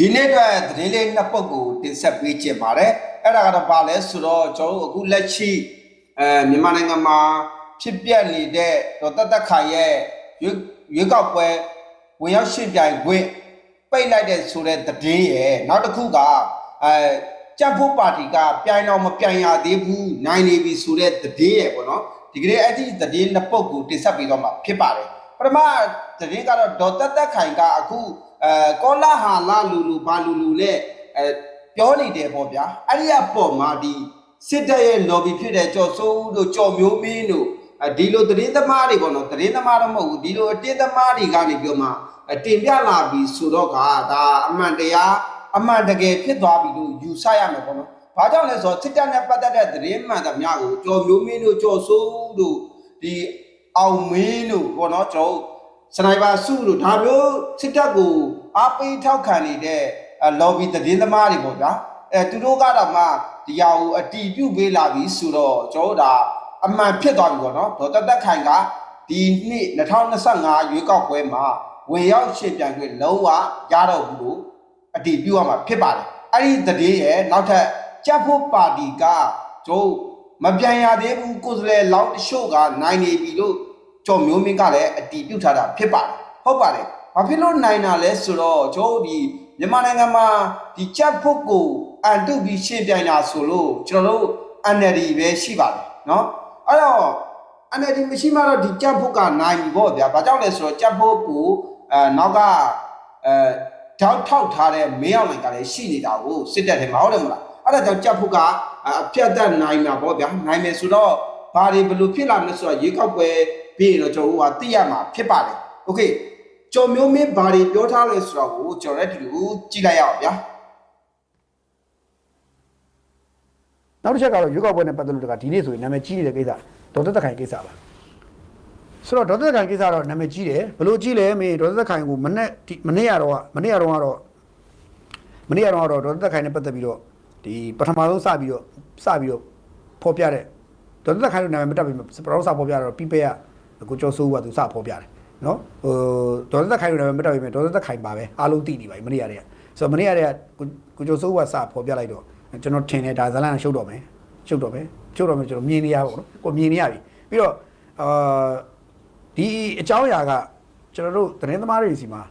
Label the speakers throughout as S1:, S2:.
S1: ဒီနေ့အတွက်သတင်းလေးနှစ်ပုဒ်ကိုတင်ဆက်ပေးခြင်းပါတယ်အဲ့ဒါကတော့ဘာလဲဆိုတော့ကျွန်တော်တို့အခုလက်ရှိအဲမြန်မာနိုင်ငံမှာဖြစ်ပျက်နေတဲ့ဒေါ်တက်တက်ခိုင်ရဲ့ရွေးရွေးကောက်ပွဲဝင်ရောက်ရှင်းပြိုင်ခွင့်ပိတ်လိုက်တဲ့ဆိုတဲ့သတင်းရဲ့နောက်တစ်ခုကအဲကြက်ဖို့ပါတီကပြိုင်တော့မပြိုင်ရသေးဘူးနိုင်နေပြီဆိုတဲ့သတင်းရဲ့ပေါ့နော်ဒီကနေ့အဲ့ဒီသတင်းနှစ်ပုဒ်ကိုတင်ဆက်ပေးတော့မှာဖြစ်ပါတယ်ပထမသတင်းကတော့ဒေါ်တက်တက်ခိုင်ကအခု အဲကောလာဟာလာလူလူဘာလူလူနဲ့အဲပြောနေတယ်ပေါ့ဗျာအဲ့ဒီအပေါ်မှာဒီစစ်တပ်ရဲ့ lobby ဖြစ်တဲ့ကြော်စိုးဦးတို့ကြော်မျိုးမင်းတို့အဲဒီလိုသတင်းသမားတွေပေါ့နော်သတင်းသမားတော့မဟုတ်ဘူးဒီလိုအတင်းသမားတွေကနေပြောမှအတင်ပြလာပြီဆိုတော့ကဒါအမှန်တရားအမှန်တကယ်ဖြစ်သွားပြီလို့ယူဆရမယ်ပေါ့နော်ဘာကြောင့်လဲဆိုတော့စစ်တပ်နဲ့ပတ်သက်တဲ့သတင်းမှန်သမျှကိုကြော်မျိုးမင်းတို့ကြော်စိုးဦးတို့ဒီအောင်မင်းတို့ပေါ့နော်ကျွန်တော်တို့ စနိုက်ပါစုတို့ဒါမျိုးစစ်တပ်ကိုအားပေးထောက်ခံနေတဲ့အဲ lobby သတင်းသမားတွေပေါ့ဗျာအဲသူတို့ကတော့မှဒီဟာကိုအတီးပြုတ်ပေးလာပြီဆိုတော့ကျွန်တော်တို့ဒါအမှန်ဖြစ်သွားပြီပေါ့နော်ဒေါ်တက်တက်ခိုင်ကဒီနှစ်2025ရွေးကောက်ပွဲမှာဝင်ရောက်ရှင်ပြန်ခွင့်လုံးဝရတော့ဘူးလို့အတီးပြုတ်ရမှာဖြစ်ပါတယ်အဲ့ဒီသတင်းရဲ့နောက်ထပ်ကြက်ဖို့ပါတီကကျွန်တော်တို့မပြန်ရသေးဘူးကိုယ်စလဲလောင်းတရှို့ကနိုင်နေပြီလို့ ကျော်မျိုးမင်းကလည်းအတီးပြုတ်ထားတာဖြစ်ပါတယ်ဟုတ်ပါတယ်ဘာဖြစ်လို့နိုင်တာလဲဆိုတော့ကျွန်တော်တို့ဒီမြန်မာနိုင်ငံမှာဒီချက်ဖို့ကိုအန်တုပြီးရှင်းပြိုင်တာဆိုလို့ကျွန်တော်တို့ NLD ပဲရှိပါတယ်เนาะအဲ့တော့ NLD မရှိမှတော့ဒီချက်ဖို့ကနိုင်ပြီပေါ့ဗျာဘာကြောင့်လဲဆိုတော့ချက်ဖို့ကိုအဲနောက်ကအဲထောက်ထောက်ထားတဲ့မင်းအောင်နိုင်ကလည်းရှိနေတာကိုစစ်တပ်ထဲမှာဟုတ်တယ်မလားအဲ့ဒါကြောင့်ချက်ဖို့ကအပြတ်သက်နိုင်မှာပေါ့ဗျာနိုင်မယ်ဆိုတော့ဘာတွေဘယ်လိုဖြစ်လာမလဲဆိုတော့ရေကောက်ပွဲ ပြီးရင်တော့ကျွန်တော်တို့ကသိရမှာဖြစ်ပါတယ်โอเคကျော်မျိုးမင်းဘာတွေပြောထားလဲဆိုတော့ကိုကျွန်တော်လည်းဒီလိုကြည့်လိုက်ရအောင်ဗျာ
S2: နောက်တစ်ချက်ကတော့ရွေးကောက်ပွဲနဲ့ပတ်သက်လို့တကဒီနေ့ဆိုရင်နာမည်ကြီးနေတဲ့ကိစ္စဒေါ်သက်သက်ခိုင်ကိစ္စပါဆိုတော့ဒေါ်သက်သက်ခိုင်ကိစ္စတော့နာမည်ကြီးတယ်ဘယ်လိုကြီးလဲမေဒေါ်သက်သက်ခိုင်ကိုမနေ့ဒီမနေ့ရတော့ကမနေ့ရတော့ကတော့မနေ့ရတော့ကတော့ဒေါ်သက်သက်ခိုင်နဲ့ပတ်သက်ပြီးတော့ဒီပထမဆုံးစပြီးတော့စပြီးတော့ဖော်ပြတဲ့ဒေါ်သက်သက်ခိုင်လို့နာမည်မတက်ပြီးပထမဆုံးစဖော်ပြတော့ပြီးပဲက ကိုကျော်စိုးကသူစဖော်ပြတယ်နော်ဟိုဒေါ်သက်သက်ခိုင်လို့နာမည်မတက်ပြီးဒေါ်သက်သက်ခိုင်ပါပဲအားလုံးသိနေပါပြီမနေ့ရတဲ့ဆိုတော့မနေ့ရတဲ့ကိုကျော်စိုးကစဖော်ပြလိုက်တော့ကျွန်တော်ထင်တယ်ဒါဇလန်ရှုပ်တော့မယ်ရှုပ်တော့မယ်ရှုပ်တော့မယ်ကျွန်တော်မြင်နေရပါတော့ကိုမြင်နေရပြီပြီးတော့အာဒီအကြောင်းအရာကကျွန်တော်တို့သတင်းသမားတွေစီမှာ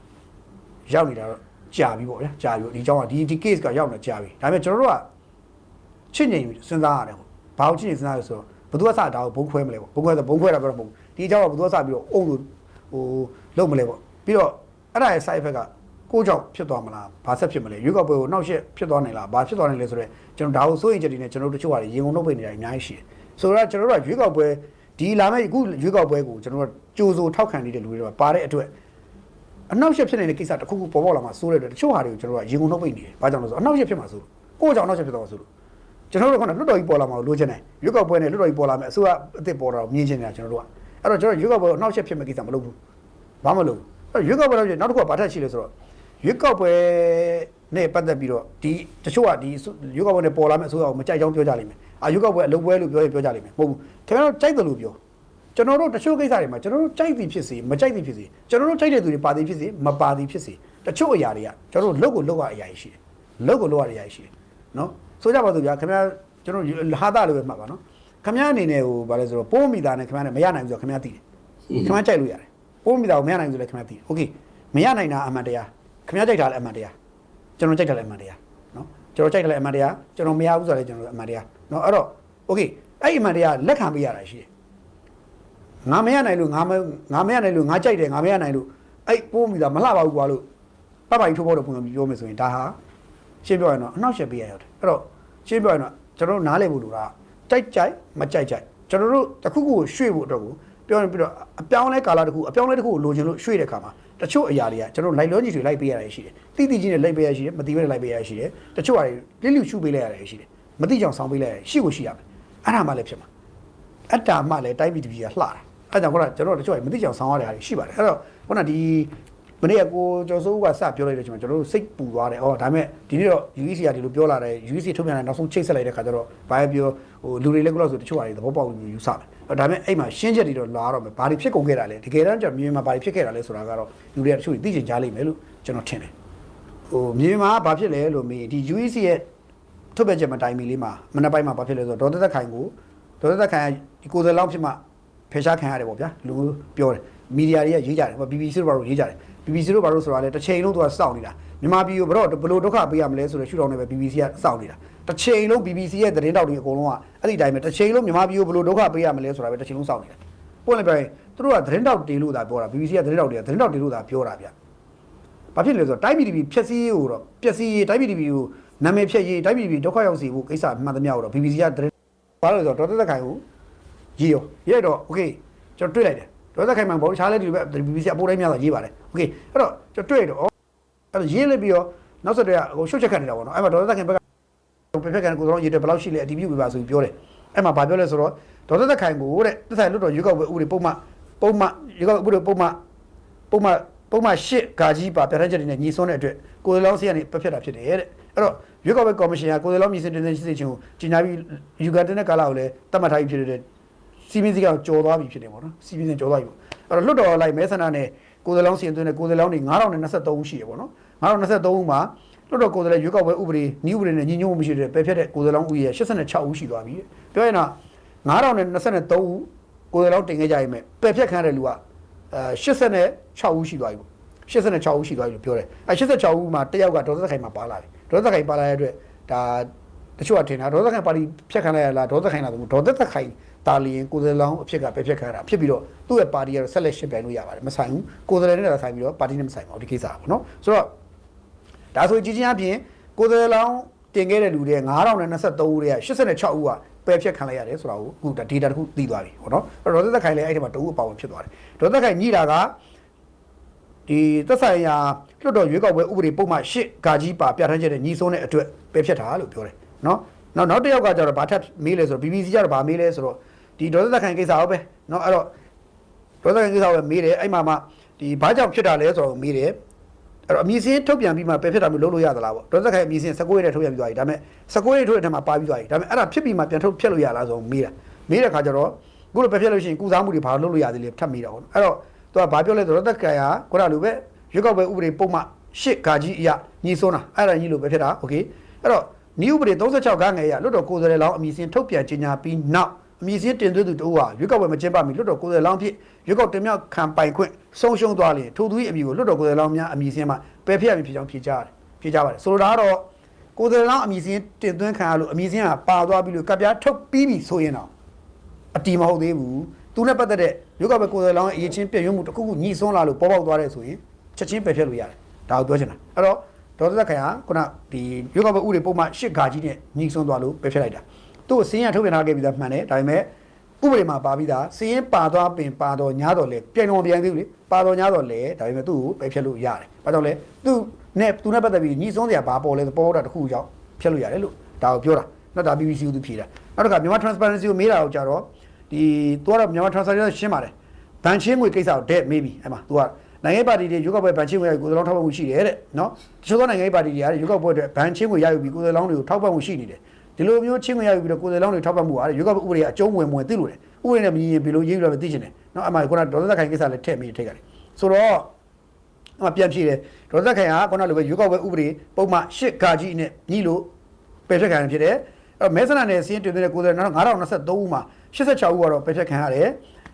S2: ရောက်နေတာတော့ကြာပြီပေါ့ဗျာကြာပြီဒီအကြောင်းကဒီဒီ case ကရောက်နေကြာပြီဒါပေမဲ့ကျွန်တော်တို့ကချစ်ငြိမ်စဉ်းစားရတယ်ပေါ့ဘာလို့ချစ်ငြိမ်စဉ်းစားရလဲဆိုတော့ဘယ်သူကစဒါကိုဘုံခွဲမလဲပေါ့ဘုံခွဲဆိုဘုံခွဲတာပြောတော့မဟုတ်ဘူး ဒီအကြောင်းကဘယ်သူကစပြီးတော့အုံလို့ဟိုလုံးမလဲပေါ့ပြီးတော့အဲ့ဒါရဲ့ side effect ကကိုကြောင့်ဖြစ်သွားမလားဘာဆက်ဖြစ်မလဲရွေးကောက်ပွဲကိုနောက်ရှက်ဖြစ်သွားနိုင်လားဘာဖြစ်သွားနိုင်လဲဆိုတော့ကျွန်တော်ဒါကိုစိုးရိမ်ချက်တွေနဲ့ကျွန်တော်တို့တချို့ဟာရေငုံနှုတ်ပိတ်နေတာအများကြီးရှိတယ်ဆိုတော့ကျွန်တော်တို့ကရွေးကောက်ပွဲဒီလာမယ့်အခုရွေးကောက်ပွဲကိုကျွန်တော်တို့ကြိုးစိုးထောက်ခံနေတဲ့လူတွေတော့ပါတဲ့အတွက်အနောက်ရှက်ဖြစ်နေတဲ့ကိစ္စတစ်ခုခုပေါ်ပေါက်လာမှစိုးတဲ့အတွက်တချို့ဟာတွေကိုကျွန်တော်တို့ကရေငုံနှုတ်ပိတ်နေတယ်ဘာကြောင့်လဲဆိုတော့အနောက်ရှက်ဖြစ်မှာစိုးလို့ကိုကြောင့်အနောက်ရှက်ဖြစ်သွားမှာစိုးလို့ကျွန်တော်တို့ကလွတ်တော်ကြီးပေါ်လာမှာလိုချင်တယ်ရွေးကောက်ပွဲနဲ့လွတ်တော်ကြီးပေါ်လာမယ်အစိုးရအစ်စ်ပေါ်လာတော့မြင်ချင်တယ်ကျွန်တော်တို့က အဲ့တော့ကျွန်တော်ရွေးကောက်ပွဲအနောက်ရှက်ဖြစ်မဲ့ကိစ္စမလုပ်ဘူးဘာမလုပ်ဘူးအဲ့ရွေးကောက်ပွဲလို့နောက်တစ်ခုကဘာထက်ရှိလဲဆိုတော့ရွေးကောက်ပွဲနဲ့ပတ်သက်ပြီးတော့ဒီတချို့ကဒီရွေးကောက်ပွဲနဲ့ပေါ်လာမယ့်အစိုးရကိုမကြိုက်ကြောင်းပြောကြလိမ့်မယ်။အာရွေးကောက်ပွဲအလုပ်ပွဲလို့ပြောရင်ပြောကြလိမ့်မယ်။မဟုတ်ဘူး။ခင်ဗျားတို့ကြိုက်တယ်လို့ပြော။ကျွန်တော်တို့တချို့ကိစ္စတွေမှာကျွန်တော်တို့ကြိုက်သည်ဖြစ်စေမကြိုက်သည်ဖြစ်စေကျွန်တော်တို့ကြိုက်တဲ့သူတွေပါသည်ဖြစ်စေမပါသည်ဖြစ်စေတချို့အရာတွေကကျွန်တော်တို့လုပ်ကိုလုပ်ရအရာရှိတယ်။လုပ်ကိုလုပ်ရအရာရှိတယ်။နော်။ဆိုကြပါစို့ဗျာခင်ဗျားကျွန်တော်ဟာတာလို့ပဲမှတ်ပါနော်။ ခင်ဗျားအနေနဲ့ဟိုဗာလဲဆိုတော့ပိုးမိသားနဲ့ခင်ဗျားနဲ့မရနိုင်ဘူးဆိုတော့ခင်ဗျားသိတယ်။ခင်ဗျားကြိုက်လို့ရတယ်။ပိုးမိသားကိုမရနိုင်ဘူးဆိုလည်းခင်ဗျားသိတယ်။ Okay မရနိုင်တာအမှန်တရားခင်ဗျားကြိုက်တာလည်းအမှန်တရား ကျွန်တော်ကြိုက်တယ်လည်းအမှန်တရားเนาะကျွန်တော်ကြိုက်တယ်လည်းအမှန်တရားကျွန်တော်မရဘူးဆိုတော့လည်းကျွန်တော်အမှန်တရားเนาะအဲ့တော့ okay အဲ့ဒီအမှန်တရားလက်ခံပေးရတာရှိတယ်ငါမရနိုင်လို့ငါမငါမရနိုင်လို့ငါကြိုက်တယ်ငါမရနိုင်လို့အဲ့ပိုးမိတာမလှပါဘူးကွာလို့ပတ်ပိုင်ထိုးဖို့တော့ပုံစံပြောမယ်ဆိုရင်ဒါဟာရှင်းပြောရင်တော့အနောက်ရှက်ပေးရရောက်တယ်အဲ့တော့ရှင်းပြောရင်တော့ကျွန်တော်တို့နားလည်ဖို့လိုတာကြို က်ကြိုက်မကြိုက်ကြိုက်ကျွန်တော်တို့တစ်ခုခုကိုရွှေ့ဖို့အတွက်ကိုပြောရင်ပြီးတော့အပြောင်းလဲကာလတစ်ခုအပြောင်းလဲတစ်ခုကိုလိုချင်လို့ရွှေ့တဲ့ခါမှာတချို့အရာတွေကကျွန်တော်လိုက်လောကြီးတွေလိုက်ပေးရတာရှိတယ်တိတိကြီးနဲ့လိုက်ပေးရရှိတယ်မတိဘဲနဲ့လိုက်ပေးရရှိတယ်တချို့ဟာတွေလိလူရှုပေးလိုက်ရတယ်ရှိတယ်မတိကြောင်ဆောင်ပေးလိုက်ရရှိကိုရှိရမယ်အဲ့ဒါမှလည်းဖြစ်မှာအတ္တမှလည်းတိုင်းပြည်တစ်ပြည်ကလှတာအဲ့ကြောင့်ခုနကကျွန်တော်တို့တချို့ကမတိကြောင်ဆောင်ရတဲ့ဟာတွေရှိပါတယ်အဲ့တော့ခုနဒီ မနေ့ကကိုကျော်စိုးဦးကစပြောလိုက်တဲ့အချိန်မှာကျွန်တော်တို့စိတ်ပူသွားတယ်။အော်ဒါပေမဲ့ဒီနေ့တော့ UEC ကဒီလိုပြောလာတယ် UEC ထုတ်ပြန်တဲ့နောက်ဆုံးချိတ်ဆက်လိုက်တဲ့ခါကျတော့ဘာပဲပြောဟိုလူတွေလည်းကတော့ဆိုတချို့ဟာတွေသဘောပေါက်လို့ယူဆမယ်။ဒါပေမဲ့အဲ့မှာရှင်းချက်တွေတော့လာတော့မယ်။ဘာတွေဖြစ်ကုန်ခဲ့တာလဲ။တကယ်တမ်းကျမြေမှာဘာတွေဖြစ်ခဲ့တာလဲဆိုတာကတော့လူတွေကတချို့သိချင်ကြလိမ့်မယ်လို့ကျွန်တော်ထင်တယ်။ဟိုမြေမှာဘာဖြစ်လဲလို့မေးဒီ UEC ရဲ့ထုတ်ပြန်ချက်မတိုင်မီလေးမှာမနေ့ပိုင်းမှာဘာဖြစ်လဲဆိုတော့ဒေါ်သက်သက်ခိုင်ကိုဒေါ်သက်သက်ခိုင်ကဒီကိုယ်စားလောက်ဖြစ်မှဖယ်ရှားခံရတယ်ပေါ့ဗျာလူမျိုးပြောတယ်မီဒီယာတွေကရေးကြတယ်ဟို BBC တို့ဘာလို့ရေးကြတယ် BBC တို့ဘာလို့ဆိုတာလဲတစ်ချိန်လုံးသူကစောင့်နေတာမြန်မာပြည်ကိုဘယ်တော့ဘယ်လိုဒုက္ခပေးရမလဲဆိုတော့ရှုထောင့်နေပဲ BBC ကစောင့်နေတာတစ်ချိန်လုံး BBC ရဲ့သတင်းတောက်တွေအကုန်လုံးကအဲ့ဒီတိုင်းပဲတစ်ချိန်လုံးမြန်မာပြည်ကိုဘယ်လိုဒုက္ခပေးရမလဲဆိုတာပဲတစ်ချိန်လုံးစောင့်နေတာပွင့်လိုက်ပြန်သူတို့ကသတင်းတောက်တေလို့သာပြောတာ BBC ကသတင်းတောက်တွေကသတင်းတောက်တေလို့သာပြောတာဗျဘာဖြစ်လဲဆိုတော့တိုင်းပြည်တပြည်ဖြက်စီးရေးကိုတော့ပျက်စီးရေးတိုင်းပြည်တပြည်ကိုနာမည်ဖြက်ရေးတိုင်းပြည်တပြည်ဒုက္ခရောက်စေဖို့ကိစ္စမှန်သမျှကိုတော့ BBC ကတည်းဘာလို့လဲဆိုတော့ဒေါက်တာသက်ခိုင်ကိုရေးရောရေးတော့ okay ကျွန်တော်တွေ့လိုက်တယ် ဒေါက်တာသက်ခိုင်မှာဘောချားလဲဒီဘက် BBC အပိုးတိုင်းများတော့ရေးပါတယ် okay အဲ့တော့ကျွန်တော်တွေ့တော့အဲ့တော့ရေးလိုက်ပြီးတော့နောက်ဆက်တွဲကဟိုရှုပ်ချက်ခတ်နေတာပေါ့နော်အဲ့မှာဒေါက်တာသက်ခိုင်ဘက်ကပြပြကန်ကိုတော့ရေးတယ်ဘယ်လောက်ရှိလဲအတီးပြုပြပါဆိုပြီးပြောတယ်အဲ့မှာဘာပြောလဲဆိုတော့ဒေါက်တာသက်ခိုင်ကိုတဲ့သက်ဆိုင်လွတ်တော်ရွေးကောက်ပွဲဥပဒေပုံမှန်ပုံမှန်ရွေးကောက်ပွဲဥပဒေပုံမှန်ပုံမှန်ပုံမှန်ရှစ်ဂါကြီးပါပြဋ္ဌာန်းချက်တွေနဲ့ညီစွန်းတဲ့အတွက်ကိုယ်တော်လောင်းစီကနေပြတ်ဖြတ်တာဖြစ်တယ်တဲ့အဲ့တော့ရွေးကောက်ပွဲကော်မရှင်ကကိုယ်တော်လောင်းမြင်စင်တင်တဲ့စစ်စစ်ချင်းကိုကြီးညာပြီးယူဂန်တင်တဲ့ကာလကိုလည်းတတ်မှတ်ထားပြီးဖြစ်တဲ့ စီမင်းစည်းကကြော်သွားပြီဖြစ်တယ်ပေါ့နော်စီမင်းစည်းကြော်သွားပြီပေါ့အဲ့တော့လွတ်တော်လိုက်မဲဆန္ဒနဲ့ကိုယ်တော်လောင်းစီရင်သွင်းတဲ့ကိုယ်တော်လောင်းတွေ9023ဦးရှိရပေါ့နော်9023ဦးမှာလွတ်တော်ကိုယ်တော်လည်းရွေးကောက်ပွဲဥပဒေနည်းဥပဒေနဲ့ညီညွတ်မှုမရှိတဲ့ပဲဖြစ်တဲ့ကိုယ်တော်လောင်းဦးရေ86ဦးရှိသွားပြီပြောရင်တော့9023ဦးကိုယ်တော်လောင်းတင်ခဲ့ကြရင်မဲ့ပယ်ဖြတ်ခံရတဲ့လူကအဲ86ဦးရှိသွားပြီပေါ့86ဦးရှိသွားပြီလို့ပြောတယ်အဲ86ဦးမှာတစ်ယောက်ကဒေါသခိုင်မှာပါလာတယ်ဒေါသခိုင်ပါလာတဲ့အတွက်ဒါတချို့ကထင်တာဒေါသခိုင်ပါတီဖြတ်ခံလိုက်ရလားဒေါသခိုင်လားဆိုဒေါသခိုင် တာလီရင်ကိုယ်စားလောင်းအဖြစ်ကပဲဖြတ်ခံရတာဖြစ်ပြီးတော့သူ့ရဲ့ပါတီကတော့ဆက်လက်ရှင်းပြိုင်လို့ရပါတယ်မဆိုင်ဘူးကိုယ်စားလှယ်နဲ့လည်းဆိုင်ပြီးတော့ပါတီနဲ့မဆိုင်ပါဘူးဒီကိစ္စကပေါ့နော်ဆိုတော့ဒါဆိုကြည်ချင်းအပြင်ကိုယ်စားလောင်းတင်ခဲ့တဲ့လူတွေ9023ဦးတွေက86ဦးကပယ်ဖြတ်ခံလိုက်ရတယ်ဆိုတာကိုအခုဒါ data တစ်ခုသိသွားပြီပေါ့နော်အဲ့တော့ဒေါသခိုင်လည်းအဲ့ဒီမှာတအူးအပါဝင်ဖြစ်သွားတယ်ဒေါသခိုင်ညိတာကဒီသက်ဆိုင်ရာလွှတ်တော်ရွေးကောက်ပွဲဥပဒေပုံမှန်၈ဂါကြီးပါပြဋ္ဌာန်းချက်နဲ့ညီဆုံးတဲ့အတွက်ပဲဖြစ်တာလို့ပြောတယ်နော်နောက်နောက်တစ်ယောက်ကကျတော့ဗာထပ်မေးလဲဆိုတော့ BBC ကျတော့ဗာမေးလဲဆိုတော့ ဒီဒေါသသက်ခိုင်ကိစ္စဟုတ်ပဲနော်အဲ့တော့ဒေါသသက်ခိုင်ကိစ္စကိုပဲမေးတယ်အဲ့မှာမှဒီဘာကြောင့်ဖြစ်တာလဲဆိုတော့မေးတယ်အဲ့တော့အမည်စင်းထုတ်ပြန်ပြီးမှပဲဖြစ်တာမျိုးလုပ်လို့ရသလားပေါ့ဒေါသသက်ခိုင်အမည်စင်း19ရက်နဲ့ထုတ်ပြန်ပြီးသွားပြီဒါပေမဲ့19ရက်ထုတ်တဲ့ထဲမှာပါပြီးသွားပြီဒါပေမဲ့အဲ့ဒါဖြစ်ပြီးမှပြန်ထုတ်ဖြတ်လို့ရလားဆိုတော့မေးတာမေးတဲ့ခါကျတော့ခုလိုပဲဖြစ်လို့ရှိရင်ကုစားမှုတွေဘာလို့လုပ်လို့ရသေးလဲထပ်မေးတာပေါ့နော်အဲ့တော့သူကဘာပြောလဲဆိုတော့ဒေါသသက်ခိုင်ကခုနလိုပဲရွေးကောက်ပွဲဥပဒေပုံမှန်ရှစ်ဂါကြီးအရညီစွန်းတာအဲ့ဒါညီလို့ပဲဖြစ်တာโอเคအဲ့တော့နီးဥပဒေ36ဂါငယ်ရလွတ်တော်ကိုယ်စားလှယ်လောင်းအမည်စင်းထုတ်ပြန်ကြေညာပြီးနောက် အမည်စင်းတင်သွင်းသူတို့ဟာရွေးကောက်ပွဲမကျင်းပမီလွတ်တော်ကိုယ်စားလှယ်လောင်းဖြစ်ရွေးကောက်တင်မြောက်ခံပိုင်ခွင့်ဆုံးရှုံးသွားရင်ထိုသူ၏အမည်ကိုလွတ်တော်ကိုယ်စားလှယ်လောင်းများအမည်စင်းမှာပယ်ဖျက်ရမည်ဖြစ်ကြောင်းဖြေကြားတယ်ဖြေကြားပါတယ်ဆိုလိုတာကတော့ကိုယ်စားလှယ်လောင်းအမည်စင်းတင်သွင်းခံရလို့အမည်စင်းကပါသွားပြီလို့ကပ်ပြားထုတ်ပြီးပြီဆိုရင်တော့အတီမဟုတ်သေးဘူးသူနဲ့ပတ်သက်တဲ့ရုပ်ကပဲကိုယ်စားလောင်းရဲ့အရေးချင်းပြည့်ရွံ့မှုတစ်ခုခုညှိစွန်းလာလို့ပေါ်ပေါက်သွားတယ်ဆိုရင်ချက်ချင်းပယ်ဖျက်လို့ရတယ်ဒါကိုပြောချင်တာအဲ့တော့ဒေါက်တာသက်ခိုင်ဟာခုနဒီရုပ်ကပဲဥတွေပုံမှန်၈ဂါကြီးနဲ့ညှိစွန်းသွားလို့ပယ်ဖျက်လိုက်တာ သူ့ကိုစင်းရထုတ်ပြန်ထားခဲ့ပြီးသားမှန်တယ်ဒါပေမဲ့ဥပဒေမှာပါပြီးသားစင်းရင်ပါသွားပင်ပါတော့ညာတော့လေပြိုင်တော်ပြိုင်သေးဘူးလေပါတော့ညာတော့လေဒါပေမဲ့သူ့ကိုပယ်ဖျက်လို့ရတယ်ဘာကြောင့်လဲသူနဲ့သူနဲ့ပတ်သက်ပြီးညှိစွန်းစရာဘာပေါ်လဲပေါ်တာတစ်ခုကြောင့်ဖျက်လို့ရတယ်လို့ဒါကိုပြောတာနောက်ဒါ BBC ကိုသူဖြေတာနောက်တစ်ခါမြန်မာ transparency ကိုမေးတာကိုကြတော့ဒီသူကတော့မြန်မာ transaction ရှင်းပါတယ်ဘန်ချင်းငွေကိစ္စကိုတဲ့မေးပြီအဲ့မှာသူကနိုင်ငံရေးပါတီတွေရွေးကောက်ပွဲဘန်ချင်းငွေရယူကိုယ်စားလောင်းထောက်ပံ့မှုရှိတယ်တဲ့နော်တချို့သောနိုင်ငံရေးပါတီတွေကရွေးကောက်ပွဲအတွက်ဘန်ချင်းငွေရယူပြီးကိုယ်စားလောင်းတွေကိုထောက်ပံ့မှုရှိနေတယ် ဒီလိုမျိုးချင်းငွေရယူပြီးတော့ကိုယ်စားလောင်းတွေထောက်ပံ့မှုအားရွေးကောက်ပွဲဥပဒေအကျုံးဝင်ဝင်သိလို့တယ်ဥပဒေနဲ့မညီရင်ဘယ်လိုရေးယူရမလဲသိချင်တယ်နော်အမှခုနဒေါ်သက်ခိုင်ကိစ္စလည်းထည့်မိထိတ်ကြတယ်ဆိုတော့အမှပြန်ဖြေတယ်ဒေါ်သက်ခိုင်ကခုနလိုပဲရွေးကောက်ပွဲဥပဒေပုံမှန်၈ဂါကြီးနဲ့ညီလို့ပယ်ဖျက်ခံရဖြစ်တယ်အဲ့မဲဆန္ဒနယ်စီးရင်တင်တဲ့ကိုယ်စားလှယ်9023ဦးမှာ86ဦးကတော့ပယ်ဖျက်ခံရတယ်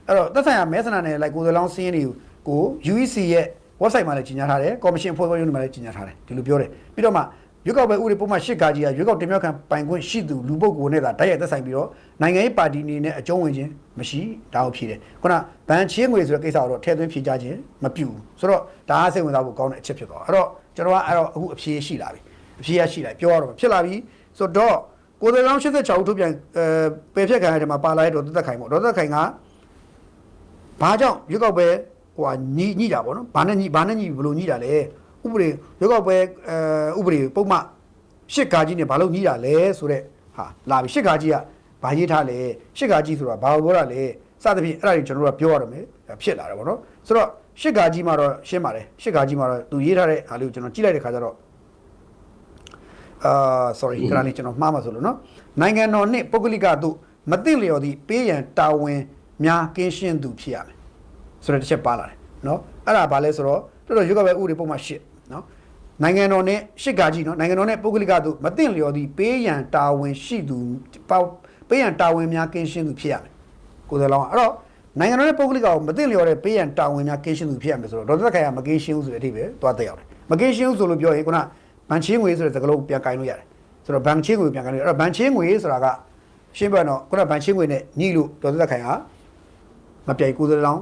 S2: အဲ့တော့သက်ဆိုင်ရာမဲဆန္ဒနယ်လိုက်ကိုယ်စားလောင်းစီးရင်တွေကို UEC ရဲ့ website မှာလည်းကြီးညာထားတယ်ကော်မရှင်ဖွဲ့ဖွဲ့ရုံးတွေမှာလည်းကြီးညာထားတယ်ဒီလိုပြောတယ်ပြီးတော့မှ ရွေးကောက်ပွဲဥပဒေပုံမှန်၈ဂါကြီးကရွေးကောက်တင်မြှောက်ခံပိုင်ခွင့်ရှိသူလူပုဂ္ဂိုလ်နဲ့သာတိုက်ရိုက်သက်ဆိုင်ပြီးတော့နိုင်ငံရေးပါတီအနေနဲ့အကျုံးဝင်ခြင်းမရှိဒါကိုဖြေတယ်ခုနဗန်ချင်းငွေဆိုတဲ့ကိစ္စတော့ထည့်သွင်းဖြေကြခြင်းမပြုဘူးဆိုတော့ဒါကစိတ်ဝင်စားဖို့ကောင်းတဲ့အချက်ဖြစ်သွားအဲ့တော့ကျွန်တော်ကအဲ့တော့အခုအဖြေရှိလာပြီအဖြေရရှိလာပြောရတော့ဖြစ်လာပြီဆိုတော့ကိုယ်တော်လောင်း86ဦးထုတ်ပြန်အဲပယ်ဖြတ်ခံရတဲ့မှာပါလာတဲ့ဒေါ်သက်ခိုင်ပေါ့ဒေါ်သက်ခိုင်ကဘာကြောင့်ရွေးကောက်ပွဲဟိုဟာညှိညှိတာပေါ့နော်ဘာနဲ့ညှိဘာနဲ့ညှိဘယ်လိုညှိတာလဲ ဥပဒေရွက်ကောက်ပွဲအဲဥပဒေပုံမှန်ရှစ်ကာကြီးနဲ့ဘာလို့ညှိတာလဲဆိုတော့ဟာလာပြီရှစ်ကာကြီးကဘာရေးထားလဲရှစ်ကာကြီးဆိုတာဘာကိုပြောတာလဲစသဖြင့်အဲ့ဒါတွေကျွန်တော်တို့ကပြောရမယ်ဖြစ်လာတယ်ဗောနော်ဆိုတော့ရှစ်ကာကြီးမှာတော့ရှင်းပါတယ်ရှစ်ကာကြီးမှာတော့သူရေးထားတဲ့အားလေးကိုကျွန်တော်ကြည့်လိုက်တဲ့ခါကျတော့အာ sorry ခဏလေးကျွန်တော်မှားမှာဆိုလို့နော်နိုင်ငံတော်နှင့်ပုဂ္ဂလိကတို့မသိလျော်သည့်ပေးရန်တာဝန်များကင်းရှင်းသူဖြစ်ရမယ်ဆိုတဲ့တစ်ချက်ပါလာတယ်နော်အဲ့ဒါဘာလဲဆိုတော့တော်တော်ရုပ်ကပဲဥတွေပုံမှန်ရှစ် နော်နိုင်ငံတော်နဲ့ရှစ်ကာကြီးနော်နိုင်ငံတော်နဲ့ပုဂ္ဂလိကတို့မသင့်လျော်သည့်ပေးရန်တာဝန်ရှိသူပေးရန်တာဝန်များကင်းရှင်းသူဖြစ်ရမယ်ကိုယ်စားလောင်းအဲ့တော့နိုင်ငံတော်နဲ့ပုဂ္ဂလိကကိုမသင့်လျော်တဲ့ပေးရန်တာဝန်များကင်းရှင်းသူဖြစ်ရမယ်ဆိုတော့ဒေါက်တာခိုင်ကမကင်းရှင်းဘူးဆိုတဲ့အထိပဲသွားတက်ရောက်တယ်မကင်းရှင်းဘူးဆိုလို့ပြောရင်ခုနဗန်ချင်းငွေဆိုတဲ့စကားလုံးပြန်ကင်လို့ရတယ်ဆိုတော့ဗန်ချင်းငွေပြန်ကင်လို့အဲ့တော့ဗန်ချင်းငွေဆိုတာကရှင်းပြတော့ခုနဗန်ချင်းငွေနဲ့ညီလို့ဒေါက်တာခိုင်ကမပြိုင်ကိုယ်စားလောင်း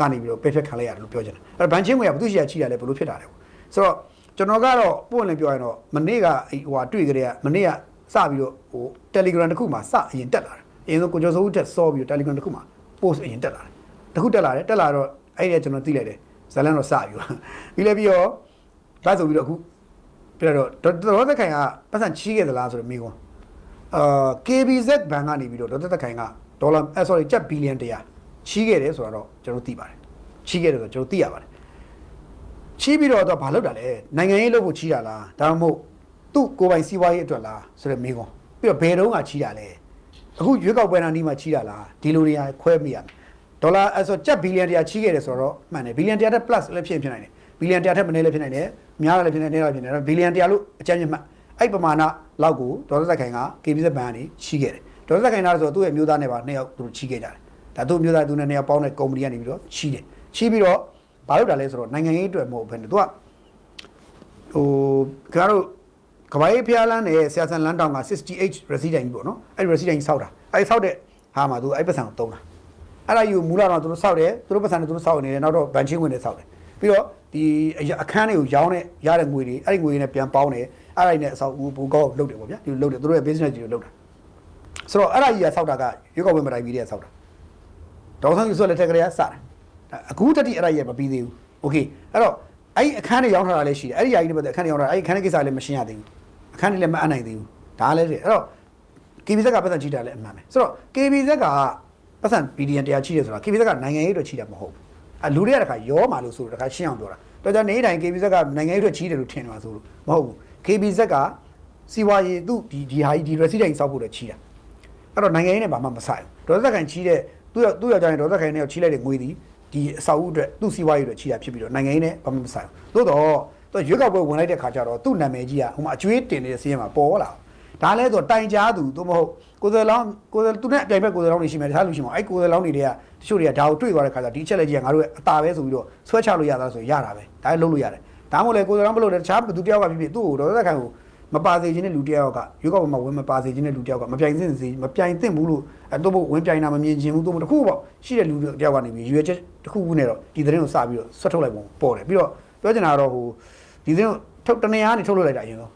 S2: ကနေပြီးတော့ပယ်ဖျက်ခံလိုက်ရတယ်လို့ပြောချင်တယ်အဲ့တော့ဗန်ချင်းငွေကဘသူရှိရချိတာလဲဘလို့ဖြစ်တာလဲ ဆိုတော့ကျွန်တော်ကတော့ပို့ရင်ပြောရင်တော့မနေ့ကအဲ့ဟိုဟာတွေ့ကြတဲ့ကမနေ့ကစပြီးတော့ဟို Telegram တစ်ခုမှာစအရင်တက်လာတယ်အရင်ဆုံးကိုကျော်စိုးဦးတက်စောပြီးတော့ Telegram တစ်ခုမှာ post အရင်တက်လာတယ်တစ်ခုတက်လာတယ်တက်လာတော့အဲ့ဒီကကျွန်တော်သိလိုက်တယ်ဇလန်တော့စပြီးတော့ပြီးလည်းပြီးတော့ဒါဆိုပြီးတော့အခုပြတော့တော်သက်ခိုင်ကပတ်စံချီးခဲ့သလားဆိုတော့မိကွန်းအာ KBZ ဘဏ်ကနေပြီးတော့ဒေါက်တာသက်ခိုင်ကဒေါ်လာအဲ sorry ကျပ်ဘီလီယံ100ချီးခဲ့တယ်ဆိုတော့ကျွန်တော်သိပါတယ်ချီးခဲ့တယ်ဆိုတော့ကျွန်တော်သိရပါတယ် ချီးပြီးတော့တော့ဘာလုပ်တာလဲနိုင်ငံရေးလုပ်ဖို့ချီးတာလားဒါမှမဟုတ်သူ့ကိုယ်ပိုင်စီးပွားရေးအတွက်လားဆိုတော့မေးခွန်းပြီးတော့ဘယ်တုန်းကချီးတာလဲအခုရွေးကောက်ပွဲနာနီးမှာချီးတာလားဒီလိုတွေကခွဲမိရမယ်ဒေါ်လာအဲဆိုကျပ်ဘီလီယံတရားချီးခဲ့တယ်ဆိုတော့မှန်တယ်ဘီလီယံတရားတက် plus လည်းဖြစ်ဖြစ်နိုင်တယ်ဘီလီယံတရားထက်မနည်းလည်းဖြစ်နိုင်တယ်များလည်းဖြစ်နိုင်တယ်နည်းလည်းဖြစ်နိုင်တယ်ဘီလီယံတရားလို့အကြမ်းမြတ်မှတ်အဲ့ပမာဏလောက်ကိုဒေါ်လာသက်ခိုင်က KBZ ဘဏ်ကနေချီးခဲ့တယ်ဒေါ်လာသက်ခိုင်သားဆိုတော့သူ့ရဲ့မျိုးသားနဲ့ပါနှစ်ယောက်သူတို့ချီးခဲ့ကြတယ်ဒါသူ့မျိုးသားသူနဲ့နေရာပေါင်းတဲ့ကုမ္ပဏီကနေပြီးတော့ချီးတယ်ချီးပြီးတော့ ဘာလုပ်တာလဲဆိုတော့နိုင်ငံရေးအတွက်မဟုတ်ဘဲနဲ့သူကဟိုကျွန်တော်တို့ကဘာရေးဖျားလန်းနဲ့ဆရာဆန်လန်းတောင်က68 resident ပေါ့နော်အဲ့ဒီ resident ဆောက်တာအဲ့ဒီဆောက်တဲ့ဟာမှာသူအဲ့ပတ်စံကိုတုံးတာအဲ့ဒါယူမူလာတော့သူတို့ဆောက်တယ်သူတို့ပတ်စံနဲ့သူတို့ဆောက်နေတယ်နောက်တော့ဗန်ချင်းဝင်နဲ့ဆောက်တယ်ပြီးတော့ဒီအခန်းတွေကိုရောင်းတဲ့ရတဲ့ငွေတွေအဲ့ဒီငွေတွေနဲ့ပြန်ပေါင်းတယ်အဲ့ဒါတွေနဲ့အဆောက်အဦဘူကောက်လုပ်တယ်ပေါ့ဗျာဒီလိုလုပ်တယ်သူတို့ရဲ့ business ကြီးကိုလုပ်တာဆိုတော့အဲ့ဒါကြီးကဆောက်တာကရွေးကောက်ပွဲမတိုင်ပြီးတည်းကဆောက်တာဒေါက်ဆန်းယူဆွဲလက်ထက်ကလေးကစတာ အခုတတိအဲ့ဒါကြီးမပြီးသေးဘူးโอเคအဲ့တော့အဲ့ဒီအခန်းတွေရောင်းထားတာလည်းရှိတယ်အဲ့ဒီຢာကြီးနဲ့ပတ်သက်အခန်းတွေရောင်းထားတာအဲ့ဒီအခန်းတွေကိစ္စလည်းမရှင်းရသေးဘူးအခန်းတွေလည်းမအပ်နိုင်သေးဘူးဒါလည်းအဲ့တော့ KBZ ကပတ်သက်ချီတာလည်းအမှန်ပဲဆိုတော့ KBZ ကပတ်သက် BDN တရားချီတယ်ဆိုတာ KBZ ကနိုင်ငံရေးအတွက်ချီတာမဟုတ်ဘူးအဲလူတွေကတခါရောမာလို့ဆိုတော့တခါရှင်းအောင်ပြောတာတော်ကြနေတိုင်း KBZ ကနိုင်ငံရေးအတွက်ချီတယ်လို့ထင်မှာဆိုလို့မဟုတ်ဘူး KBZ ကစီဝါရေးသူဒီဒီဟာကြီးဒီ resident စောက်ဖို့လည်းချီတာ အဲ့တော့နိုင်ငံရေးနဲ့ဘာမှမဆိုင်ဘူးဒေါ်သက်ခိုင်ချီးတဲ့သူ့ရသူ့ယောက်ျားနဲ့ဒေါ်သက်ခိုင်နဲ့ချီးလိုက်တဲ့ငွေဒီ ဒီအဆောက်အဦအတွက်သူ့စီးပွားရေးအတွက်ချီးတာဖြစ်ပြီးတော့နိုင်ငံရေးနဲ့ဘာမှမဆိုင်ဘူးသို့တော့သူရွေးကောက်ပွဲဝင်လိုက်တဲ့ခါကျတော့သူ့နာမည်ကြီးကဟိုမှာအကျွေးတင်နေတဲ့စီးရဲမှာပေါ်လာဒါလဲဆိုတိုင်ကြားသူသို့မဟုတ်ကိုယ်စားလောင်းကိုယ်စားသူနဲ့အပြိုင်ဘက်ကိုယ်စားလောင်းတွေရှိမယ်တခြားလူရှိမှာအဲ့ကိုယ်စားလောင်းတွေတွေကတချို့တွေကဒါကိုတွေ့သွားတဲ့ခါကျဒီအချက်လက်ကြီးကငါတို့ရဲ့အတာပဲဆိုပြီးတော့ဆွဲချလို့ရတာဆိုရတာပဲဒါလည်းလုပ်လို့ရတယ်ဒါမှမဟုတ်လေကိုယ်စားလောင်းမလုပ်တဲ့တခြားဘသူတယောက်ကဖြစ်ဖြစ်သူ့ကိုဒေါ်သက်ခိုင်ကိုမပါစေခြင်းတဲ့လူတယောက်ကရွေးကောက်ပွဲမှာဝင်မပါစေခြင်းတဲ့လူတယောက်ကမပြိုင်သင့်စေမပြိုင်သင့်ဘူးလို့အဲတို့ဘဝင်ပြိုင်တာမမြင်ခြင်းဘူးတို့တခုပေါ့ရှိတဲ့လူတယောက်ကနေပြီးရွေးချက် တစ်ခုခုနဲ့တော့ဒီသတင်းကိုစပြီးတော့ဆွတ်ထုတ်လိုက်ပုံပေါ်တယ်ပြီးတော့ပြောချင်တာကတော့ဟိုဒီသတင်းကိုထုတ်တနေရာကနေထုတ်လို့လိုက်တာအရင်ဆုံး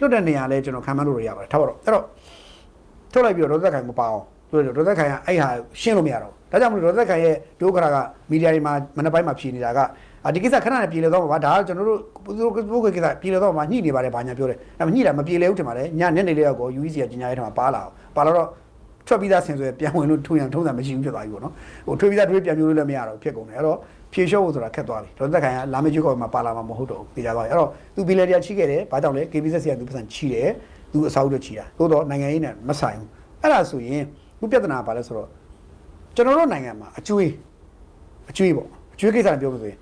S2: လွတ်တဲ့နေရာလဲကျွန်တော်ခံမှန်းလို့ရပါတယ်ထားပါတော့အဲ့တော့ထုတ်လိုက်ပြီးတော့ဒေါ်သက်ခိုင်မပါအောင်ပြောတယ်ဒေါ်သက်ခိုင်ကအဲ့ဟာရှင်းလို့မရတော့ဘူးဒါကြောင့်မလို့ဒေါ်သက်ခိုင်ရဲ့ဒုက္ခရကမီဒီယာတွေမှာမနေ့ပိုင်းမှာဖြေနေတာကအာဒီကိစ္စခဏနဲ့ပြေလည်တော့မှာပါဒါကကျွန်တော်တို့သူတို့ကိစ္စပြေလည်တော့မှာညှိနေပါတယ်ဘာညာပြောတယ်ဒါပေမဲ့ညှိတာမပြေလည်ဘူးထင်ပါတယ်ညနေနေလေးတော့ကို UEC ကကြီးညာရေးထမှာပါလာအောင်ပါလာတော့ ထွက်ပြီးသားဆင်ဆိုရပြန်ဝင်လို့ထုံရံထုံးတာမရှိဘူးဖြစ်သွားပြီပေါ့နော်ဟိုထွေးပြီးသားထွေးပြန်မျိုးလို့လည်းမရတော့ဖြစ်ကုန်တယ်အဲ့တော့ဖြေလျှော့ဖို့ဆိုတာခက်သွားပြီဒေါ်သက်ခိုင်ကလာမယ့်ကျွေးကောက်မှာပါလာမှာမဟုတ်တော့ဘူးပြေကြသွားပြီအဲ့တော့သူဘီလီတရားချိခဲ့တယ်ဘာကြောင့်လဲ KBZ ကသူပတ်စံချိတယ်သူအစားအုပ်တွေချိတာသို့တော့နိုင်ငံရေးနဲ့မဆိုင်ဘူးအဲ့ဒါဆိုရင်ခုပြဿနာဘာလဲဆိုတော့ကျွန်တော်တို့နိုင်ငံမှာအကျွေးအကျွေးပေါ့အကျွေးကိစ္စနဲ့ပြောလို့ဆိုရင်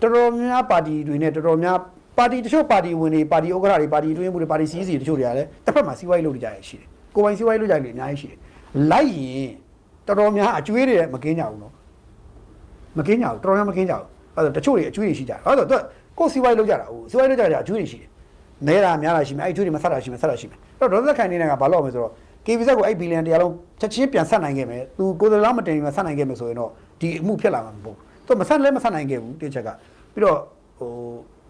S2: တော်တော်များပါတီတွေနဲ့တော်တော်များပါတီတချို့ပါတီဝင်တွေပါတီဥက္ကဋ္ဌတွေပါတီတွင်းမှုတွေပါတီစီးစီတချို့တွေကလည်းတစ်ဖက်မှာစီးပွားရေးလုပ်နေကြရရှိတယ် ကိုယ်ပိုင်စီးပွားရေးလုပ်ကြတယ်အများကြီးရှိတယ်လိုက်ရင်တော်တော်များအကျွေးတွေမကင်းကြဘူးနော်မကင်းကြဘူးတော်တော်များမကင်းကြဘူးအဲ့ဒါတချို့တွေအကျွေးတွေရှိကြတယ်ဟုတ်တော့ကိုယ်စီးပွားရေးလုပ်ကြတာဟုတ်စီးပွားရေးလုပ်ကြတာအကျွေးတွေရှိတယ်နဲတာများတာရှိမယ်အဲ့အကျွေးတွေမဆက်တာရှိမယ်ဆက်တာရှိမယ်အဲ့တော့ဒေါသခိုင်နေကဘာလို့အောင်မလဲဆိုတော့ KBZ ကိုအဲ့ဘီလီယံတရားလုံးချက်ချင်းပြန်ဆက်နိုင်ခဲ့မယ်သူကိုယ်စားလှယ်မတင်ဘူးဆက်နိုင်ခဲ့မယ်ဆိုရင်တော့ဒီအမှုဖြစ်လာမှာမဟုတ်ဘူးသူမဆက်လည်းမဆက်နိုင်ခဲ့ဘူးတိချက်ကပြီးတော့ဟို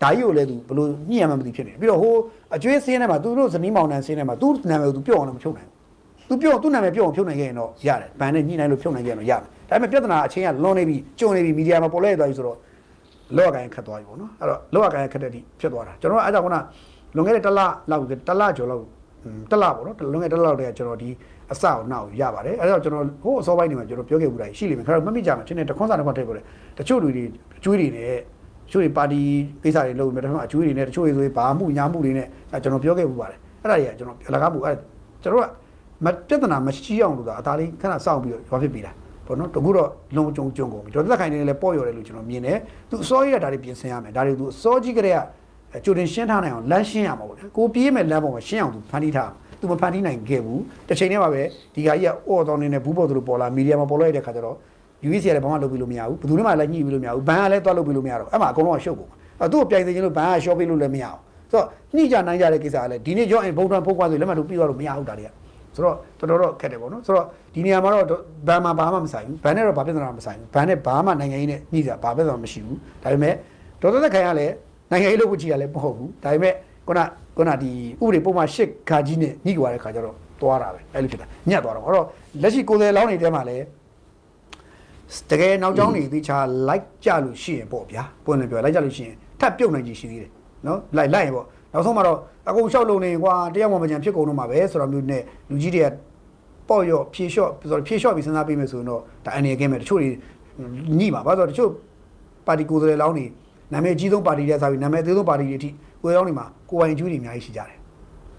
S2: ဓာကြီးကိုလည်းသူဘလို့ညှိရမှမသိဖြစ်နေပြီးတော့ဟိုအကျွေးစင်းထဲမှာသူတို့ဇနီးမောင်နှံစင်းထဲမှာသူနာမည်ကိုသူပြောအောင်လည်းမဖြုတ်နိုင်ဘူးသူပြောသူနာမည်ပြောအောင်ဖြုတ်နိုင်ခဲ့ရင်တော့ရတယ်ဘန်နဲ့ညှိနှိုင်းလို့ဖြုတ်နိုင်ခဲ့ရင်တော့ရတယ်ဒါပေမဲ့ပြဿနာအချင်းကလွန်နေပြီကျုံနေပြီမီဒီယာမှာပေါ်လဲသွားပြီဆိုတော့လောကကိုင်းခတ်သွားပြီပေါ့နော်အဲ့တော့လောကကိုင်းခတ်တဲ့ဒီဖြစ်သွားတာကျွန်တော်ကအဲ့ဒါကလွန်ခဲ့တဲ့တစ်လလောက်တစ်လကျော်လောက်တစ်လပေါ့နော်လွန်ခဲ့တဲ့တစ်လလောက်တည်းကကျွန်တော်ဒီအစကိုနောက်ရပါတယ်အဲ့တော့ကျွန်တော်ဟိုအစောပိုင်းနေမှာကျွန်တော်ပြောခဲ့ဘူးတိုင်းရှိလိမ့်မယ်ခါတော့မမိကြမှာချင်းနေတခွန်းစာတစ်ခွန်းထည့်ပေါ်တယ်တချို့လူတွေအကျွေးတွေနဲ့တ ချို့တွေပါတီကိစ္စတွေလုပ်နေတယ်ဒါပေမဲ့အကျွေးတွေနဲ့တချို့တွေဆိုရင်ဘာမှုညာမှုတွေနဲ့အဲကျွန်တော်ပြောခဲ့ဘူးပါတယ်အဲ့ဒါတွေကကျွန်တော်အလကားမှုအဲ့ကျွန်တော်ကမပြဿနာမရှိအောင်လို့သာအသားလေးခဏစောင့်ပြီးတော့ရွာဖြစ်ပြီလားပေါ့နော်တကူတော့လုံကြုံကြုံကုန်ပြီဒေါ်သက်ခိုင်နေလည်းပေါ့ရော်တယ်လို့ကျွန်တော်မြင်တယ်သူအစောကြီးကဒါတွေပြင်ဆင်ရမယ်ဒါတွေသူအစောကြီးကတည်းကကြိုတင်ရှင်းထားနိုင်အောင်လမ်းရှင်းရမှာပေါ့ဗျာကိုပြေးမဲ့လမ်းပေါ်မှာရှင်းအောင်သူဖန်တီးထားသူမဖန်တီးနိုင်ခဲ့ဘူးတစ်ချိန်တည်းမှာပဲဒီကကြီးကအော်တော်နေနဲ့ဘူးပေါ်သူလို့ပေါ်လာမီဒီယာမှာပေါ်လိုက်တဲ့ခါကျတော့ UEC ကလည်းဘာမှလုပ်ပြီးလို့မရဘူးဘယ်သူမှလည်းညှိပြီးလို့မရဘူးဘန်ကလည်းတွားလုပ်ပြီးလို့မရတော့အဲ့မှာအကုန်လုံးကရှုပ်ကုန်အဲ့သူ့ကိုပြိုင်သိချင်းလို့ဘန်ကရှော့ပေးလို့လည်းမရအောင်ဆိုတော့ညှိကြနိုင်ကြတဲ့ကိစ္စကလည်းဒီနေ့ကြောင့်ဘုံတန်ဖုတ်ကွာဆိုလက်မှတ်လို့ပြီးသွားလို့မရဘူးဒါတွေကဆိုတော့တော်တော်တော့ခက်တယ်ပေါ့နော်ဆိုတော့ဒီနေရာမှာတော့ဘန်မှာဘာမှမဆိုင်ဘူးဘန်နဲ့တော့ဘာပြဿနာမှမဆိုင်ဘူးဘန်နဲ့ဘာမှနိုင်ငံရေးနဲ့ညှိတာဘာပြဿနာမရှိဘူးဒါပေမဲ့ဒေါ်သက်ခိုင်ကလည်းနိုင်ငံရေးလုပ်ဖို့ကြည့်ရလဲမဟုတ်ဘူးဒါပေမဲ့ခုနခုနဒီဥပဒေပုံမှန်၈ခါကြီးနဲ့ညှိကြတဲ့ခါကျတော့သွားတာပဲအဲ့လိုဖြစ်တာညက်သွားတော့အဲ့တော့လက်ရှိကိုယ်စားလောင်းနေတဲမှာလည်း တကယ်နောက်ကျောင်းနေသေးချာလိုက်ကြလို့ရှိရင်ပေါ့ဗျာပွင့်လည်းပြောလိုက်ကြလို့ရှိရင်ထပ်ပြုတ်နိုင်ကြီးရှိသေးတယ်နော်လိုက်လိုက်ရင်ပေါ့နောက်ဆုံးမှာတော့အကုန်လျှောက်လုံနေကွာတယောက်မှမကြံဖြစ်ကုန်တော့မှာပဲဆိုတော့မျိုးနဲ့လူကြီးတွေကပေါ့ရော့ဖြေလျှော့ဆိုတော့ဖြေလျှော့ပြီးစဉ်းစားပေးမယ်ဆိုရင်တော့ဒါအနေနဲ့ကဲမယ်တချို့တွေညှိမှာဘာလို့ဆိုတော့တချို့ပါတီကိုယ်စားလှယ်လောင်းနေနာမည်အကြီးဆုံးပါတီတွေစားပြီးနာမည်အသေးဆုံးပါတီတွေအထိကိုယ်လောင်းနေမှာကိုယ်ပိုင်ကျူးတွေအများကြီးရှိကြတယ်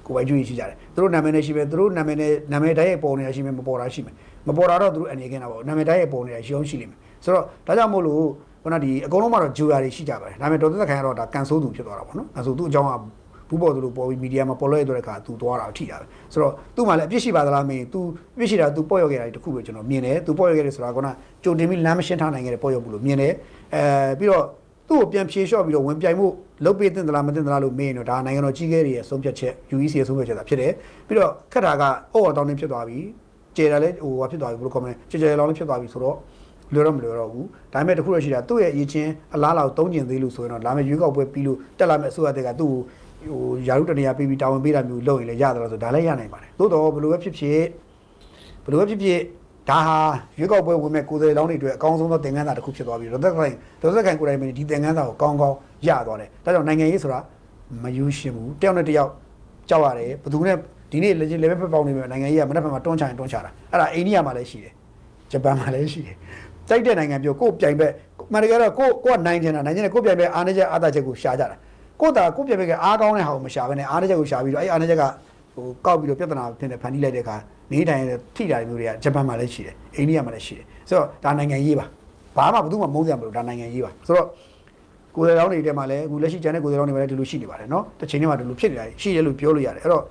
S2: ကိုယ်ပိုင်ကျွေးရှိကြတယ်သူတို့နာမည်နဲ့ရှိပဲသူတို့နာမည်နဲ့နာမည်တိုင်းရဲ့ပေါ်နေတာရှိမယ်မပေါ်တာရှိမယ်မပေါ်တာတော့သူတို့အနေကင်းတာပေါ့နာမည်တိုင်းရဲ့ပေါ်နေတာရှိအောင်ရှိလိမ့်မယ်ဆိုတော့ဒါကြောင့်မို့လို့ခုနဒီအကုန်လုံးမှာတော့ဂျူယာတွေရှိကြပါတယ်ဒါပေမဲ့ဒေါ်သက်သက်ခိုင်ကတော့ဒါကန်ဆိုးသူဖြစ်သွားတာပေါ့နော်အဲဆိုသူ့အကြောင်းကဘူးပေါ်သူတို့ပေါ်ပြီးမီဒီယာမှာပေါ်လို့ရတဲ့အခါသူသွားတာထိတာပဲဆိုတော့သူ့မှာလည်းအပြစ်ရှိပါသလားမင်းသူအပြစ်ရှိတာသူပေါ့ရောက်ခဲ့တာတခုပဲကျွန်တော်မြင်တယ်သူပေါ့ရောက်ခဲ့တယ်ဆိုတာကကြုံတင်ပြီးလမ်းမရှင်းထားနိုင်ခဲ့တဲ့ပေါ့ရောက်ဘူးလို့မြင်တယ်အဲပြီးတော့ သူ့ကိုပြန်ဖြေလျှော့ပြီးတော့ဝင်ပြိုင်မှုလုပ်ပေးတင်သလားမတင်သလားလို့မေးရင်တော့ဒါနိုင်ငံတော်ကြီးကဲတွေရဲ့ဆုံးဖြတ်ချက် UEC ရဲ့ဆုံးဖြတ်ချက်သာဖြစ်တယ်ပြီးတော့ခက်တာကအော်အော်တောင်းနေဖြစ်သွားပြီကျေတယ်လဲဟိုဟာဖြစ်သွားပြီဘယ်လိုကောမလဲကျေကျေလောင်းလေးဖြစ်သွားပြီဆိုတော့လွယ်တော့မလွယ်တော့ဘူးဒါပေမဲ့တခုတော့ရှိတာသူ့ရဲ့အရေးချင်းအလားလောက်တုံးကျင်သေးလို့ဆိုရင်တော့လာမယ့်ရွေးကောက်ပွဲပြီးလို့တက်လာမယ့်အစိုးရတက်ကသူ့ကိုဟိုယာရုတနေရာပေးပြီးတာဝန်ပေးတာမျိုးလုပ်ရင်လည်းရတယ်လို့ဆိုဒါလည်းရနိုင်ပါတယ်သို့တော့ဘယ်လိုပဲဖြစ်ဖြစ်ဘယ်လိုပဲဖြစ်ဖြစ် ဒါဟာရွေးကောက်ပွဲဝင်မဲ့ကိုယ်စားလှယ်လောင်းတွေအတွက်အကောင်းဆုံးသောသင်ခန်းစာတစ်ခုဖြစ်သွားပြီဒေါက်တာခိုင်ဒေါက်တာခိုင်ကိုယ်တိုင်ပဲဒီသင်ခန်းစာကိုကောင်းကောင်းရသွားတယ်ဒါကြောင့်နိုင်ငံရေးဆိုတာမယူရှင်ဘူးတယောက်နဲ့တယောက်ကြောက်ရတယ်ဘယ်သူနဲ့ဒီနေ့ legend level ဖက်ပေါင်းနေမယ်နိုင်ငံရေးကမနေ့ကမှတွန်းချင်တွန်းချတာအဲ့ဒါအိန္ဒိယမှာလည်းရှိတယ်ဂျပန်မှာလည်းရှိတယ်တိုက်တဲ့နိုင်ငံပြောကိုယ်ပြိုင်ဘက်မန်တကယ်တော့ကိုကိုကနိုင်ချင်တာနိုင်ချင်တယ်ကိုယ်ပြိုင်ဘက်အားနေချက်အားသာချက်ကိုရှာကြတာကိုယ်တာကိုယ်ပြိုင်ဘက်ကအားကောင်းတဲ့ဟာကိုမရှာဘဲနဲ့အားနေချက်ကိုရှာပြီးတော့အဲ့အားနေချက်ကဟိုကောက်ပြီးတော့ပြဿနာဖြစ်နေဖန်တီးလိုက်တဲ့အခါ နေတိုင်းထိတာမျိုးတွေကဂျပန်မှာလည်းရှိတယ်အိန္ဒိယမှာလည်းရှိတယ်ဆိုတော့ဒါနိုင်ငံရေးပါဘာမှဘယ်သူမှမုန်းစရာမလိုဒါနိုင်ငံရေးပါဆိုတော့ကိုယ်တော်တော်နေတဲ့မှာလည်းအခုလက်ရှိကျန်တဲ့ကိုယ်တော်တော်တွေမှာလည်းဒီလိုရှိနေပါတယ်เนาะတစ်ချိန်တည်းမှာဒီလိုဖြစ်နေတာရှိတယ်လို့ပြောလို့ရတယ်အဲ့တော့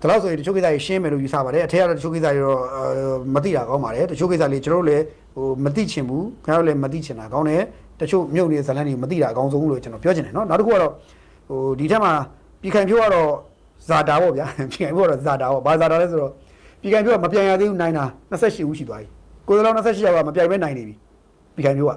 S2: ဒါလို့ဆိုရင်တချို့ကိစ္စတွေရှင်းမယ်လို့ယူဆပါတယ်အထက်ကတော့တချို့ကိစ္စတွေတော့မသိတာကောင်းပါတယ်တချို့ကိစ္စလေးကျွန်တော်တို့လည်းဟိုမသိချင်ဘူးခင်ဗျားတို့လည်းမသိချင်တာကောင်းတယ်တချို့မြုပ်နေတဲ့ဇာတ်လမ်းတွေမသိတာအကောင်းဆုံးလို့ကျွန်တော်ပြောချင်တယ်เนาะနောက်တစ်ခုကတော့ဟိုဒီထက်မှာပြည်ခိုင်ဖြိုးကတော့ဇာတာပေါ့ဗျာပြည်ခိုင်ဖြိုးကတော့ဇာတာပေါ့ဘာဇာတာလဲဆိုတော့ ပြည်ခိုင်ဖြိုးကမပြန်ရသေးဘူးနိုင်တာ28ဦးရှိသွားပြီကိုယ်တော်28ယောက်ကမပြိုင်မဲနိုင်နေပြီပြည်ခိုင်ဖြိုးက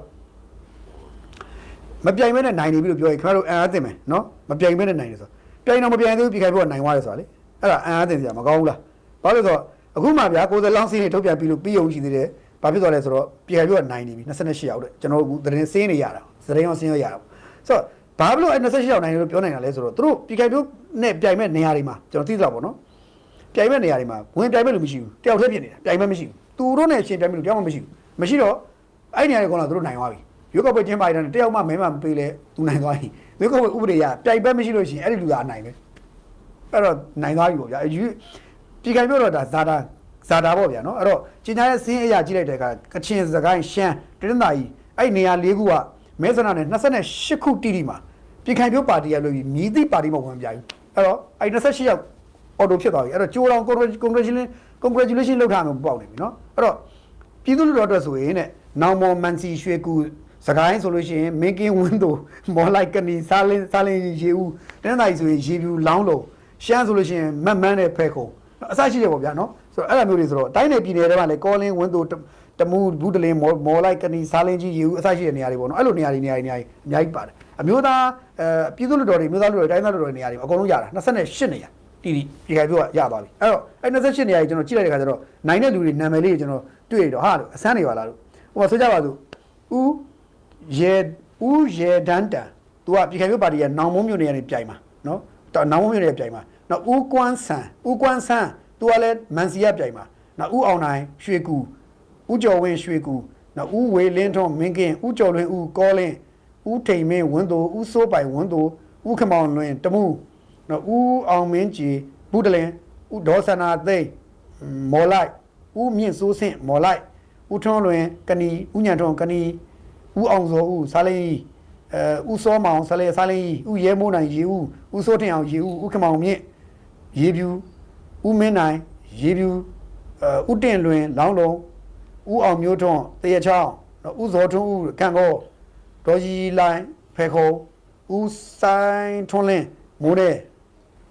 S2: မပြိုင်မဲနဲ့နိုင်နေပြီလို့ပြောရင်ခင်ဗျားတို့အံ့အားသင့်မယ်နော်မပြိုင်မဲနဲ့နိုင်တယ်ဆိုပြိုင်တော့မပြိုင်သေးဘူးပြည်ခိုင်ဖို့ကနိုင်သွားတယ်ဆိုတာလေအဲ့ဒါအံ့အားသင့်စရာမကောင်းဘူးလားဘာလို့လဲဆိုတော့အခုမှဗျာကိုယ်စလောင်းစင်းနေထုတ်ပြန်ပြီးလို့ပြီးအောင်ရှိသေးတယ်ဘာဖြစ်သွားလဲဆိုတော့ပြည်ခိုင်ဖို့ကနိုင်နေပြီ28ရောက်တဲ့ကျွန်တော်တို့သတင်းစင်းနေရတာသတင်းရောစင်းရောရတာဆိုတော့ဘာဖြစ်လို့အဲ့28ရောက်နိုင်တယ်လို့ပြောနိုင်တာလဲဆိုတော့သူတို့ပြည်ခိုင်ဖို့နဲ့ပြိုင်မဲ့နေရာတွေမှာကျွန်တော်သိသလားပေါ့နော် ပြိုင်မဲ့နေရာတွေမှာဝင်ပြိုင်မဲ့လို့မရှိဘူးတယောက်တည်းဖြစ်နေတာပြိုင်မဲ့မရှိဘူးသူတို့နဲ့ရှင်ပြိုင်မဲ့လို့တယောက်မှမရှိဘူးမရှိတော့အဲ့နေရာတွေကတော့သူတို့နိုင်သွားပြီရွေးကောက်ပွဲကျင်းပရတဲ့တယောက်မှမဲမှမပေးလဲသူနိုင်သွားပြီရွေးကောက်ပွဲဥပဒေရပြိုင်ဘက်မရှိလို့ရှိရင်အဲ့ဒီလူကအနိုင်ပဲအဲ့တော့နိုင်သွားပြီပေါ့ဗျာရွေးပြည်ခိုင်ပြောတော့ဒါဇာတာဇာတာပေါ့ဗျာနော်အဲ့တော့ကျင်ညာရဲ့စင်းအရာကြည့်လိုက်တဲ့အခါကချင်စကိုင်းရှမ်းတရင်းသာကြီးအဲ့နေရာ၄ခုကမဲဆန္ဒနဲ့28ခုတိတိမှာပြည်ခိုင်ပြောပါတီရလို့ပြီးမြည်သည့်ပါတီမှဝင်ပြိုင်အဲ့တော့အဲ့28ယောက် အော်တိုဖြစ်သွားပြီအဲ့တော့ကြိုးတော် congratulation congratulation လောက်ထားမှာပေါ့နေပြီနော်အဲ့တော့ပြည်သူလူတော်အတွက်ဆိုရင်တဲ့နောင်မော်မန်စီရွှေကူစကိုင်းဆိုလို့ရှိရင်မင်းကင်းဝင်းတို့မော်လိုက်ကနီစားလင်းစားလင်းရေဦးတန်းတိုင်းဆိုရင်ရေပြူလောင်းလုံးရှမ်းဆိုလို့ရှိရင်မတ်မန်းနဲ့ဖဲခုံအစရှိတယ်ပေါ့ဗျာနော်ဆိုတော့အဲ့လိုမျိုးတွေဆိုတော့တိုင်းနယ်ပြည်နယ်တွေမှာလည်းကောလင်းဝင်းတို့တမူဘူးတလင်းမော်မော်လိုက်ကနီစားလင်းကြီးရေဦးအစရှိတဲ့နေရာတွေပေါ့နော်အဲ့လိုနေရာတွေနေရာတွေနေရာတွေအများကြီးပါတယ်အမျိုးသားအဲပြည်သူလူတော်တွေမျိုးသားလူတော်တွေတိုင်းသားလူတော်တွေနေရာတွေအကုန်လုံးရတာ28နေရာ တီတီဒီခိုင်ပြောကရသွားပြီအဲ့တော့အဲ့28နေရာကြီးကျွန်တော်ကြည့်လိုက်တဲ့ခါကျတော့နိုင်တဲ့လူတွေနာမည်လေးတွေကျွန်တော်တွေ့တော့ဟာလို့အစမ်းနေပါလားလို့ဟိုမှာဆိုကြပါစို့ဦးရေဦးရေဒန်တန်သူကပြည်ခိုင်ပြောပါတီကနောင်မုံမြို့နေရာနေပြိုင်မှာနော်တော့နောင်မုံမြို့နေရာပြိုင်မှာနော်ဦးကွမ်းဆန်ဦးကွမ်းဆန်သူကလည်းမန်စီရပြိုင်မှာနော်ဦးအောင်နိုင်ရွှေကူဦးကျော်ဝင်းရွှေကူနော်ဦးဝေလင်းထွန်းမင်းကင်းဦးကျော်လွင်ဦးကောလင်းဦးထိန်မင်းဝင်းသူဦးစိုးပိုင်ဝင်းသူဦးခမောင်လွင်တမှု နော်ဦးအောင်မင်းကြည်ဘူးတလင်ဦးဒေါ်စနာသိန်းမော်လိုက်ဦးမြင့်စိုးစင့်မော်လိုက်ဦးထွန်းလွင်ကနီဦးညံထွန်းကနီဦးအောင်စောဦးစားလိန်ကြီးအဲဦးစောမောင်စားလိန်စားလိန်ကြီးဦးရဲမိုးနိုင်ရေဦးဦးစိုးထင်အောင်ရေဦးဦးခမောင်မြင့်ရေပြူဦးမင်းနိုင်ရေပြူအဲဦးတင်လွင်လောင်းလုံးဦးအောင်မျိုးထွန်းတရချောင်းနော်ဦးဇော်ထွန်းဦးကံကောဒေါ်ကြီးလိုင်းဖေခုံဦးဆိုင်ထွန်းလင်းမိုးတဲ့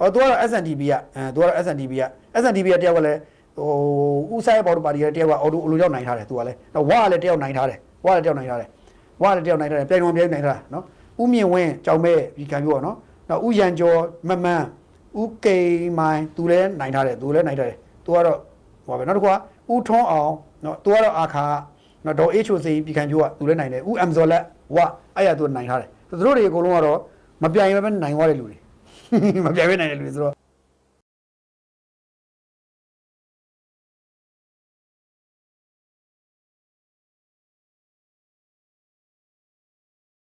S2: အော်သူကတော့ SNDB ကအဲသူကတော့ SNDB က SNDB ကတယောက်ကလည်းဟိုဦးဆိုင်ဘော်ဒပါတီကတယောက်ကအော်တိုအလိုရောက်နိုင်ထားတယ်သူကလည်းတော့ဝါကလည်းတယောက်နိုင်ထားတယ်ဝါကလည်းတယောက်နိုင်ထားတယ်ဝါကလည်းတယောက်နိုင်ထားတယ်ပြိုင်တော်ပြိုင်နိုင်ထားတာနော်ဦးမြင့်ဝင်းကြောင်မဲဒီကံပြောနော်နောက်ဦးရန်ကျော်မမန်းဦးကိန်မိုင်သူလည်းနိုင်ထားတယ်သူလည်းနိုင်ထားတယ်သူကတော့ဟောပဲနောက်တစ်ခုကဦးထွန်းအောင်နော်သူကတော့အာခါနော်ဒေါ်အေးချိုစီဒီကံပြောကသူလည်းနိုင်တယ်ဦးအမ်ဇော်လက်ဝါအဲ့ရသူနိုင်ထားတယ်သူတို့တွေအကုန်လုံးကတော့မပြိုင်ပဲနိုင်သွားတဲ့လူတွေ မပြိုင်ပဲနိုင်တဲ့လူတွေဆိုတော့